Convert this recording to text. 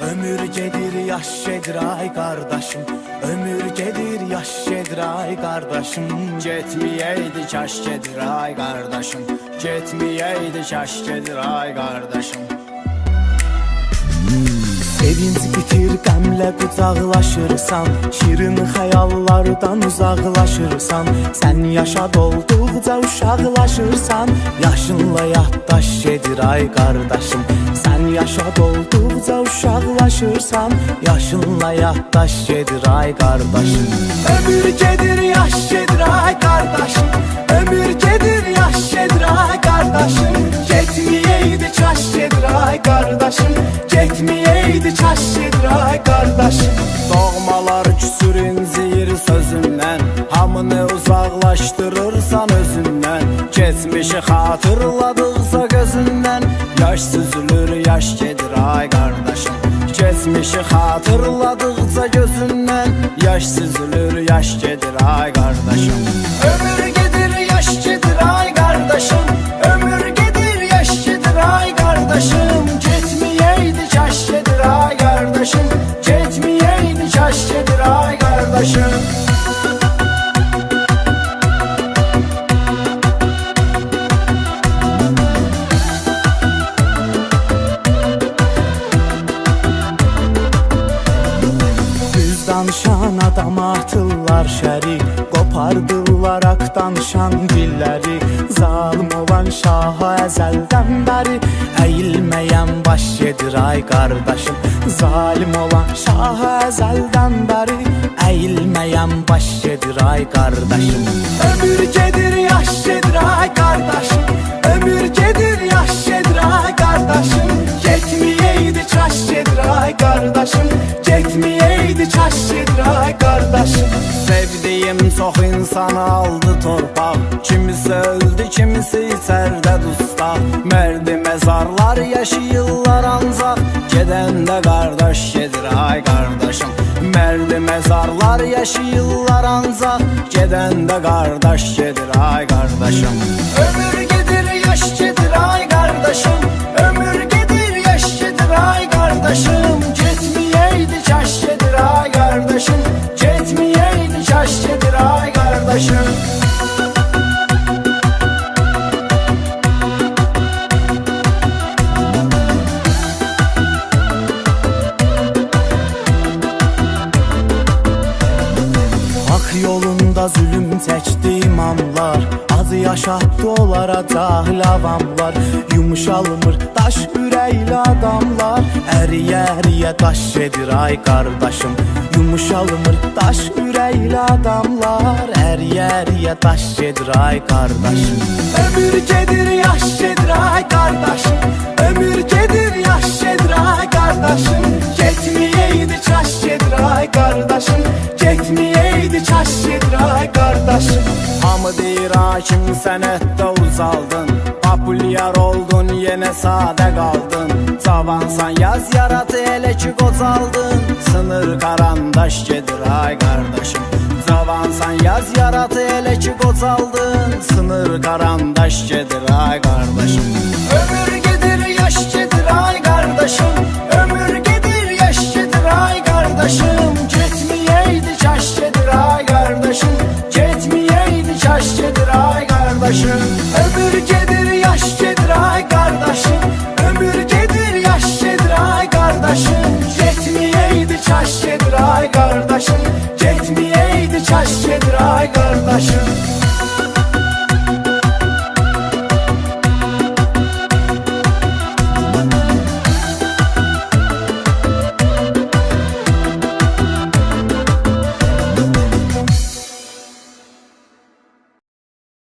Ömür gedir yaş gedir ay kardeşim. Ömür gedir yaş gedir ay kardeşim. Getmeyeydi kaş gedir ay kardeşim. Getmeyeydi kaş gedir ay kardeşim. Sevinç bitir qəmlə qucaqlaşırsan Şirin xəyallardan uzaqlaşırsan Sən yaşa dolduqca uşaqlaşırsan Yaşınla yaddaş gedir ay qardaşım Sən yaşa dolduqca uşaqlaşırsan Yaşınla yaddaş gedir ay qardaşım Ömür gedir yaş gedir ay qardaşım Ömür gedir yaş gedir ay qardaşım Getmeyeydi kaş gedir ay qardaşım Getmeyeydi kaş gedir ay qardaşım Doğmalar küsür incir sözündən Hamını uzaqlaşdırırsan özündən Keçmişi xatırladıqsa gözündən Yaş süzülür yaş gedir ay qardaşım Keçmişi xatırladıqca gözündən Yaş süzülür yaş gedir ay qardaşım Ömür adama atırlar şəri Qopardılar ak danışan dilləri Zalim olan şaha əzəldən bəri Əyilməyən baş gedir ay qardaşım Zalim olan şaha əzəldən bəri Əyilməyən baş gedir ay qardaşım Ömür gedir yaş gedir ay qardaşım Çaş gedir ay qardaşım Sevdiğim çox insanı aldı torpaq Kimisi öldü, kimisi içərdə dustaq Mərdi məzarlar yaşayırlar ancaq Gedəndə qardaş gedir ay qardaşım Mərdi məzarlar yaşayırlar ancaq Gedəndə qardaş gedir ay qardaşım Ömür gedir yaş gedir ay qardaşım Hak yolunda zulüm çəkdi imamlar Acı yaşatdı onlara cahil avamlar Yumuşalmır daş ürəkli adamlar. Əriyə əriyə daş gedir ay qardaşım Yumuşalmır daş ürəkli adamlar. Əriyə əriyə daş gedir ay qardaşım Ömür gedir yaş gedir ay qardaşım Ömür gedir yaş gedir ay qardaşım Getmeyeydi çaş gedir ay qardaşım Getmeyeydi çaş gedir deyir hakim sənətdə uzaldın. Populyar oldun yenə sadə qaldın Cavansan yaz yaratı elə ki qocaldın Sınır qarandaş gedir ay qardaşım Cavansan yaz yaratı elə ki qocaldın Sınır qarandaş gedir ay qardaşım Ömür Savaşın